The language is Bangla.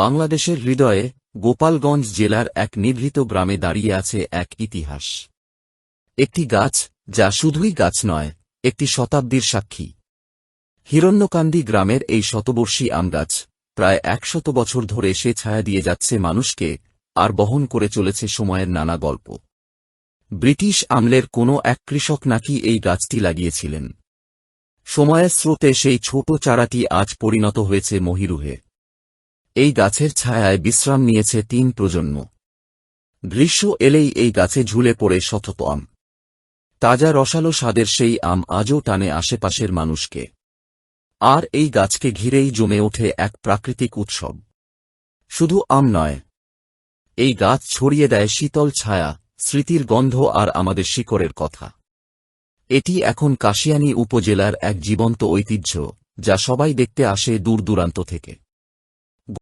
বাংলাদেশের হৃদয়ে গোপালগঞ্জ জেলার এক নিভৃত গ্রামে দাঁড়িয়ে আছে এক ইতিহাস। একটি গাছ যা শুধুই গাছ নয়, একটি শতাব্দীর সাক্ষী। হিরণ্যকান্দি গ্রামের এই শতবর্ষী আমগাছ প্রায় একশত বছর ধরে সে ছায়া দিয়ে যাচ্ছে মানুষকে আর বহন করে চলেছে সময়ের নানা গল্প। ব্রিটিশ আমলের কোনো এক কৃষক নাকি এই গাছটি লাগিয়েছিলেন। সময়ের স্রোতে সেই ছোট চারাটি আজ পরিণত হয়েছে মহিরুহে। এই গাছের ছায়ায় বিশ্রাম নিয়েছে তিন প্রজন্ম। গ্রীষ্ম এলেই এই গাছে ঝুলে পড়ে শতত আম। তাজা রসালো স্বাদের সেই আম আজও টানে আশেপাশের মানুষকে। আর এই গাছকে ঘিরেই জমে ওঠে এক প্রাকৃতিক উৎসব। শুধু আম নয়, এই গাছ ছড়িয়ে দেয় শীতল ছায়া, স্মৃতির গন্ধ আর আমাদের শিকড়ের কথা। এটি এখন কাশিয়ানী উপজেলার এক জীবন্ত ঐতিহ্য, যা সবাই দেখতে আসে দূর দূরান্ত থেকে।